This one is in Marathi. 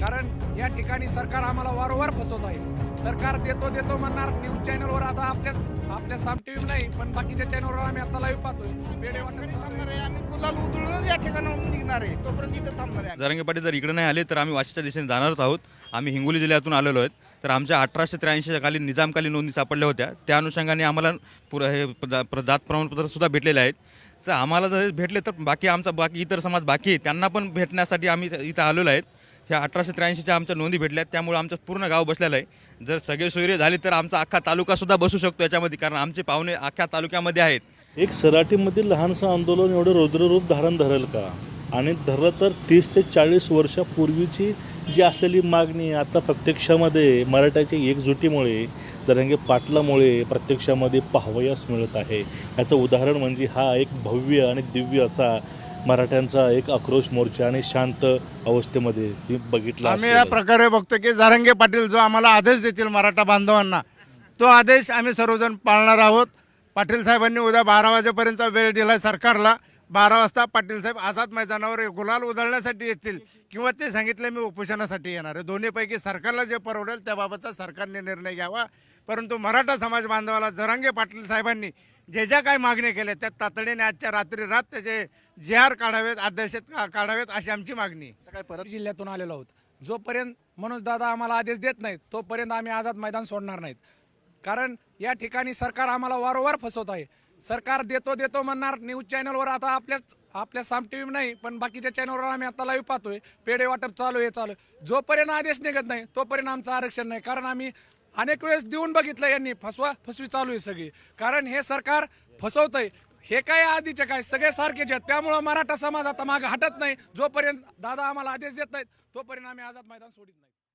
कारण या ठिकाणी सरकार आम्हाला वारंवार फसवत आहे. सरकार देतो देतो म्हणणार न्यूज चॅनलवर आता आपल्या आपल्या साम टीव्ही नाही पण बाकीच्या चॅनलवर आम्ही आता लाईव्ह पाहतोय. पेढे थांबणार आहे. आम्ही गुलाल या ठिकाणाहून निघणार आहे. तोपर्यंत इथं थांबणार आहे जरांगे पाटील जर इकडे नाही आले तर आम्ही वाशिच्या दिशेने जाणारच आहोत. आम्ही हिंगोली जिल्ह्यातून आलेलो आहेत. तर आमच्या अठराशे त्र्याऐंशीच्या खाली निजामकालीन नोंदी सापडल्या होत्या. त्या अनुषंगाने आम्हाला पुरं हे जात प्रमाणपत्र सुद्धा भेटलेले आहेत. तर आम्हाला जर भेटले तर बाकी आमचा बाकी इतर समाज बाकी आहे. त्यांना पण भेटण्यासाठी आम्ही इथं आलेलो आहेत. ह्या अठराशे त्र्याऐंशीच्या आमच्या नोंदी भेटल्या आहेत त्यामुळे आमचं पूर्ण गाव बसलेलं आहे. जर सगळे सोयरे झाले तर आमचा अख्खा तालुकासुद्धा बसू शकतो याच्यामध्ये कारण आमचे पाहुणे अख्ख्या तालुक्यामध्ये आहेत. एक सराटीमधील लहानसं आंदोलन एवढं रौद्ररूप धारण धरेल का? आणि धरलं तर तीस ते चाळीस वर्षापूर्वीची जी असलेली मागणी आता प्रत्यक्षामध्ये मराठ्याच्या एकजुटीमुळे दरंगे पाटलामुळे प्रत्यक्षामध्ये पाहावयास मिळत आहे. याचं उदाहरण म्हणजे हा एक भव्य आणि दिव्य असा मराठ्यांचा एक आक्रोश मोर्चा आणि शांत अवस्थेमध्ये मी बघितला आम्ही या. प्रकारे बघतो की जारंगे पाटील जो आम्हाला आदेश देतील मराठा बांधवांना तो आदेश आम्ही सर्वजण पाळणार आहोत. पाटील साहेबांनी उद्या बारा वाजेपर्यंतचा वेळ दिला सरकारला. बारा वाजता पाटील साहेब आझाद मैदानावर गुलाल उधळण्यासाठी येतील किंवा ते सांगितले मी उपोषणासाठी येणार आहे. दोन्हीपैकी सरकारला जे परवडेल त्याबाबतचा सरकारने निर्णय घ्यावा. परंतु मराठा समाज बांधवाला जरांगे पाटील साहेबांनी जे ज्या काही मागण्या केल्या त्या तातडीने आजच्या रात्री रात त्याचे जे आर काढावेत अध्यादेश का- काढावेत अशी आमची मागणी. आहे काय परत जिल्ह्यातून आलेलो आहोत. जोपर्यंत मनोज दादा आम्हाला आदेश देत नाहीत तोपर्यंत आम्ही आझाद मैदान सोडणार नाहीत. कारण या ठिकाणी सरकार आम्हाला वारंवार फसवत आहे. सरकार देतो देतो म्हणणार न्यूज चॅनलवर आता आपल्याच आपल्या साम टीव्ही नाही पण बाकीच्या चॅनलवर आम्ही आता लाईव्ह पाहतोय. पेढे वाटप चालू आहे चालू आहे. जोपर्यंत आदेश निघत नाही तोपर्यंत आमचं आरक्षण नाही. कारण आम्ही अनेक वेळेस देऊन बघितलं यांनी. फसवा फसवी चालू आहे सगळी. कारण हे सरकार फसवतंय. हे काय आधीचे काय? सगळे सारखेच आहेत. त्यामुळं मराठा समाज आता मागे हटत नाही. जोपर्यंत दादा आम्हाला आदेश देत नाहीत तोपर्यंत आम्ही आझाद मैदान सोडित नाही.